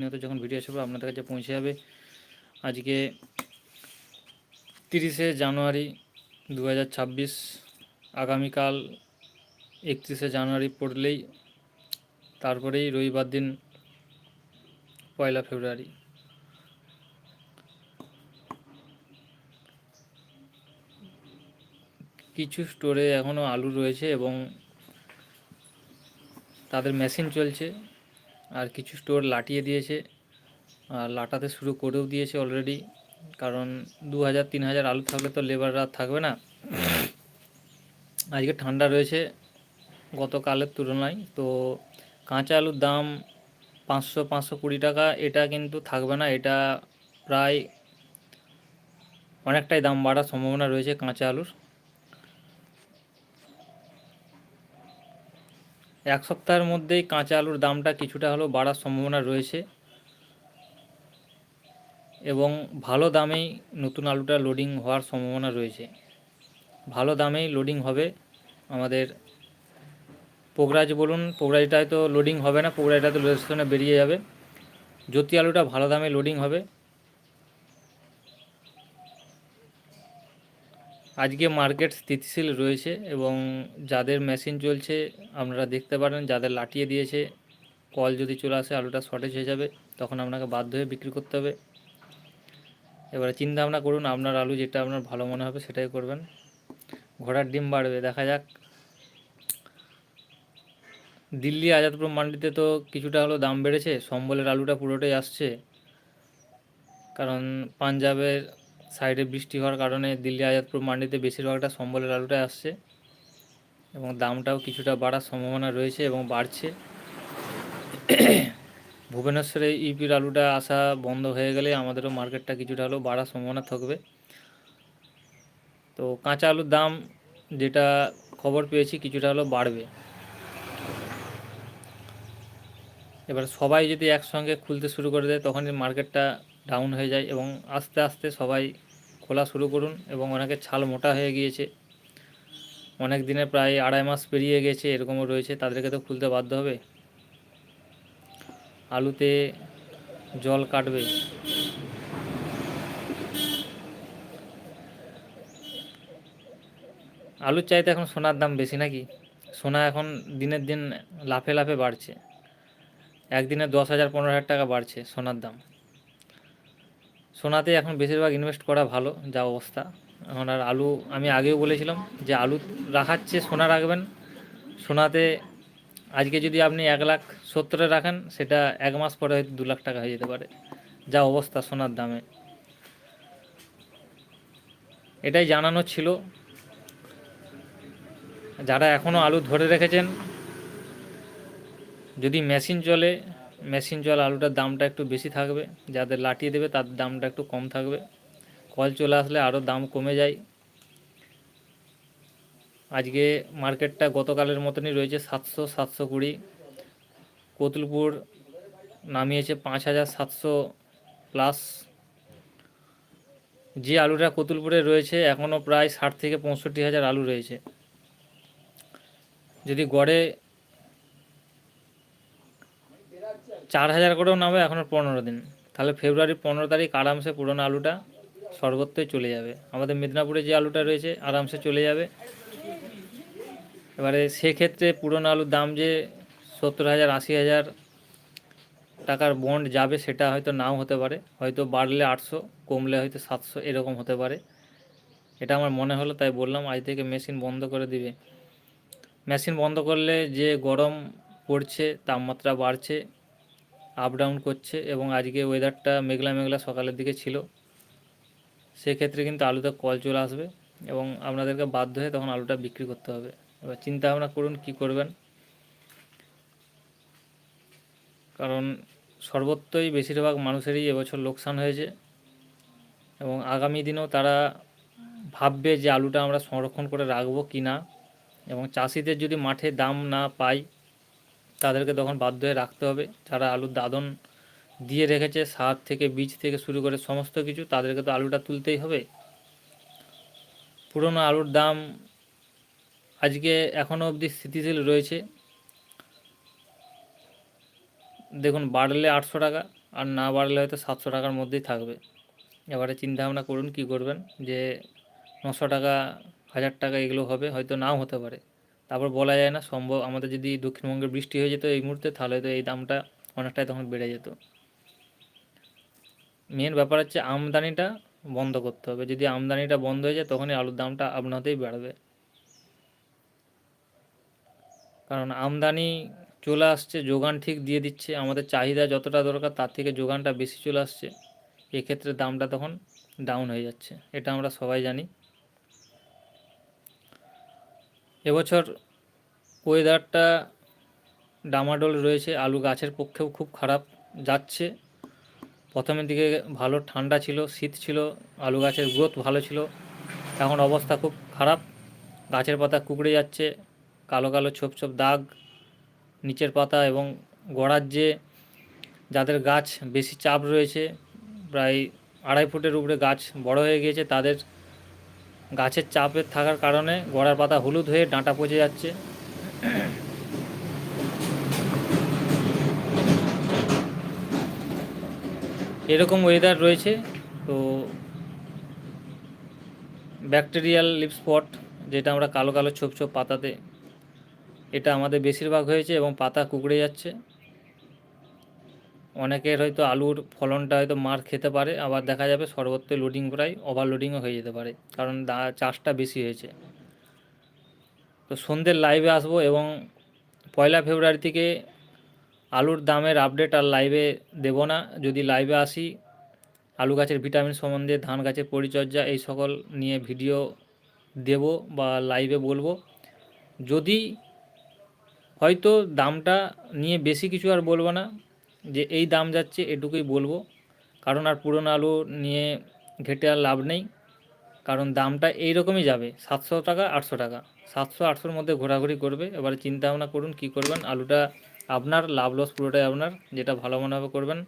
নিয়ত যখন ভিডিও আসবে, আপনাদের কাছে পৌঁছে যাবে। আজকে তিরিশে জানুয়ারি দু হাজার ছাব্বিশ, আগামীকাল একত্রিশে জানুয়ারি পড়লেই, তারপরেই রবিবার দিন পয়লা ফেব্রুয়ারি। কিছু স্টোরে এখনও আলু রয়েছে এবং তাদের মেশিন চলছে। আর কিছু স্টোর লাটিয়ে দিয়েছে। আর লাটাতে শুরু করেও দিয়েছে অলরেডি কারণ দু হাজার, তিন হাজার আলু থাকলে তো লেবাররা থাকবে না। আজকে ঠান্ডা রয়েছে গতকালের তুলনায়, তো কাঁচা আলুর দাম পাঁচশো পাঁচশো কুড়ি টাকা, এটা কিন্তু থাকবে না, এটা প্রায় অনেকটাই দাম বাড়ার সম্ভাবনা রয়েছে কাঁচা আলুর। এক সপ্তাহের মধ্যেই কাঁচা আলুর দামটা কিছুটা হলেও বাড়ার সম্ভাবনা রয়েছে এবং ভালো দামেই নতুন আলুটা লোডিং হওয়ার সম্ভাবনা রয়েছে। ভালো দামেই লোডিং হবে আমাদের পোগরাজ বলুন, পোগরাজটায় তো লোডিং হবে না, পোগরাজটা তো স্টেশনে বেরিয়ে যাবে। জ্যোতি আলুটা ভালো দামে লোডিং হবে আজকে মার্কেট স্থিতিশীল রয়েছে এবং যাদের মেশিন চলছে, আপনারা দেখতে পারেন, যাদের লাটিয়ে দিয়েছে কল যদি চলে আসে, আলুটা শর্টেজ হয়ে যাবে, তখন আপনাকে বাধ্য হয়ে বিক্রি করতে হবে। এবারে চিন্তা ভাবনা করুন, আপনার আলু যেটা আপনার ভালো মনে হবে সেটাই করবেন। ঘোড়ার ডিম বাড়বে, দেখা যাক। দিল্লি আজাদপুর মান্ডিতে তো কিছুটা হলো দাম বেড়েছে, সম্বলের আলুটা পুরোটাই আসছে। কারণ পাঞ্জাবের সাইডে বৃষ্টি হওয়ার কারণে দিল্লি, আজাদপুর মান্ডিতে বেশিরভাগটা সম্বলের আলুটাই আসছে এবং দামটাও কিছুটা বাড়ার সম্ভাবনা রয়েছে এবং বাড়ছে। ভুবনেশ্বরে ইপির আলুটা আসা বন্ধ হয়ে গেলে আমাদেরও মার্কেটটা কিছুটা হলেও বাড়ার সম্ভাবনা থাকবে। তো কাঁচা আলুর দাম যেটা খবর পেয়েছি কিছুটা হলেও বাড়বে। এবার সবাই যদি একসঙ্গে খুলতে শুরু করে দেয় তখনই মার্কেটটা ডাউন হয়ে যায় এবং আস্তে আস্তে সবাই খোলা শুরু করুন এবং অনেকে ছাল মোটা হয়ে গিয়েছে। অনেক দিনে প্রায় আড়াই মাস পেরিয়ে গেছে, এরকমও রয়েছে। তাদেরকে তো খুলতে বাধ্য হবে। আলুতে জল কাটবে। আলুর চাইতে এখন সোনার দাম বেশি নাকি? সোনা এখন দিনের দিন লাফে লাফে বাড়ছে। একদিনে দশ হাজার পনেরো হাজার টাকা বাড়ছে সোনার দাম। সোনাতে এখন বেশিরভাগ ইনভেস্ট করা ভালো, যা অবস্থা। এখন আর আলু, আমি আগেও বলেছিলাম যে আলু রাখার চেয়ে সোনা রাখবেন। সোনাতে আজকে যদি আপনি এক লাখ সত্তরে রাখেন, সেটা এক মাস পরে হয়তো দু লাখ টাকা হয়ে যেতে পারে। যা অবস্থা সোনার দামে। এটাই জানানো ছিল। যারা এখনও আলু ধরে রেখেছেন, যদি মেশিন চলে মেশিন চলে আলুটার দামটা একটু বেশি থাকবে। যাদের লাটিয়ে দেবে তার দামটা একটু কম থাকবে। কল চলে আসলে আরও দাম কমে যায়। আজকে মার্কেটটা গতকালের মতনই রয়েছে সাতশো সাতশো কুড়ি। কতুলপুর নামিয়েছে পাঁচ হাজার সাতশো প্লাস। যে আলুটা কতুলপুরে রয়েছে এখনও প্রায় ষাট থেকে পঁয়ষট্টি হাজার আলু রয়েছে। যদি গড়ে চার হাজার করেও নামে এখনও পনেরো দিন। তাহলে ফেব্রুয়ারি পনেরো তারিখ আরামসে পুরোনো আলুটা সর্বত্রই চলে যাবে। আমাদের মেদিনীপুরে যে আলুটা রয়েছে, আরামসে চলে যাবে। এবারে সেক্ষেত্রে পুরোনো আলুর দাম যে সত্তর হাজার আশি হাজার টাকার বন্ড যাবে, সেটা হয়তো নাও হতে পারে। হয়তো বাড়লে আটশো, কমলে হয়তো সাতশো, এরকম হতে পারে। এটা আমার মনে হলো, তাই বললাম, আজ থেকে মেশিন বন্ধ করে দিবে। মেশিন বন্ধ করলে যে গরম পড়ছে, তাপমাত্রা বাড়ছে আপ ডাউন করছে এবং আজকে ওয়েদারটা মেঘলা মেঘলা সকালের দিকে ছিল। সেক্ষেত্রে কিন্তু আলুতে কল চলে আসবে এবং আপনাদেরকে বাধ্য হয়ে তখন আলুটা বিক্রি করতে হবে। এবার চিন্তা ভাবনা করুন কি করবেন। কারণ সর্বত্রই বেশিরভাগ মানুষেরই এবছর লোকসান হয়েছে এবং আগামী দিনেও তারা ভাববে যে আলুটা আমরা সংরক্ষণ করে রাখব কি না এবং চাষিদের যদি মাঠে দাম না পাই তাদেরকে তখন বাধ্য হয়ে রাখতে হবে। যারা আলুর দাদন দিয়ে রেখেছে, সার থেকে, বীজ থেকে শুরু করে সমস্ত কিছু, তাদেরকে তো আলুটা তুলতেই হবে। পুরনো আলুর দাম আজকে এখনও অবধি স্থিতিশীল রয়েছে। দেখুন, বাড়লে আটশো টাকা, আর না বাড়লে হয়তো সাতশো টাকার মধ্যেই থাকবে। এবারে চিন্তা ভাবনা করুন, কী করবেন? যে নশো টাকা, হাজার টাকা এগুলো হবে, হয়তো নাও হতে পারে। তারপর বলা যায় না, সম্ভব আমাদের যদি দক্ষিণবঙ্গে বৃষ্টি হয়ে যেত এই মুহূর্তে, তাহলে তো এই দামটা অনেকটাই তখন বেড়ে যেত। মেন ব্যাপার হচ্ছে আমদানিটা বন্ধ করতে হবে। যদি আমদানিটা বন্ধ হয়ে যায়, তখনই আলুর দামটা আপনাতেই বাড়বে। কারণ আমদানি চলে আসছে, যোগান ঠিক দিয়ে দিচ্ছে, আমাদের চাহিদা যতটা দরকার, তার থেকে যোগানটা বেশি চলে আসছে। এক্ষেত্রে দামটা তখন ডাউন হয়ে যাচ্ছে। এটা আমরা সবাই জানি। এবছর ওয়েদারটা ডামাডোল রয়েছে, আলু গাছের পক্ষেও খুব খারাপ যাচ্ছে। প্রথমের দিকে ভালো ঠান্ডা ছিল, শীত ছিল, আলু গাছের গ্রোথ ভালো ছিল। এখন অবস্থা খুব খারাপ, গাছের পাতা কুকড়ে যাচ্ছে, কালো কালো ছোপ ছোপ দাগ, নিচের পাতা এবং গোড়ার যে যাদের গাছ বেশি চাপ রয়েছে, প্রায় আড়াই ফুটের উপরে গাছ বড় হয়ে গিয়েছে, তাদের গাছের চাপের থাকার কারণে গোড়ার পাতা হলুদ হয়ে ডাঁটা পচে যাচ্ছে। এরকম ওয়েদার রয়েছে, তো ব্যাকটেরিয়াল লিপ স্পট যেটা আমরা কালো কালো ছোপ ছোপ পাতাতে, এটা আমাদের বেশিরভাগ হয়েছে এবং পাতা কুকড়ে যাচ্ছে। অনেকের হয়তো আলুর ফলনটা হয়তো মার খেতে পারে, আবার দেখা যাবে সর্বত্র লোডিং প্রায় ওভারলোডিংও হয়ে যেতে পারে, কারণ চাষটা বেশি হয়েছে। তো সন্ধ্যের লাইভে আসব এবং পয়লা ফেব্রুয়ারি থেকে আলুর দামের আপডেট আর লাইভে দেব না। যদি লাইভে আসি, আলু গাছের ভিটামিন সম্বন্ধে, ধান গাছের পরিচর্যা, এই সকল নিয়ে ভিডিও দেব বা লাইভে বলব। যদি হয়তো দামটা নিয়ে বেশি কিছু আর বলব না যে এই দাম যাচ্ছে এটুকুই বলব। কারণ আর পুরনো আলু নিয়ে ঘেটে আর লাভ নেই। কারণ দামটা এই রকমই যাবে, সাতশো টাকা, আটশো টাকা। সাতশো, আটশোর মধ্যে ঘোরাঘুরি করবে। এবারে চিন্তা ভাবনা করুন কী করবেন। আলুটা আপনার লাভ লস পুরোটাই আপনার। যেটা ভালো মনে হবে করবেন।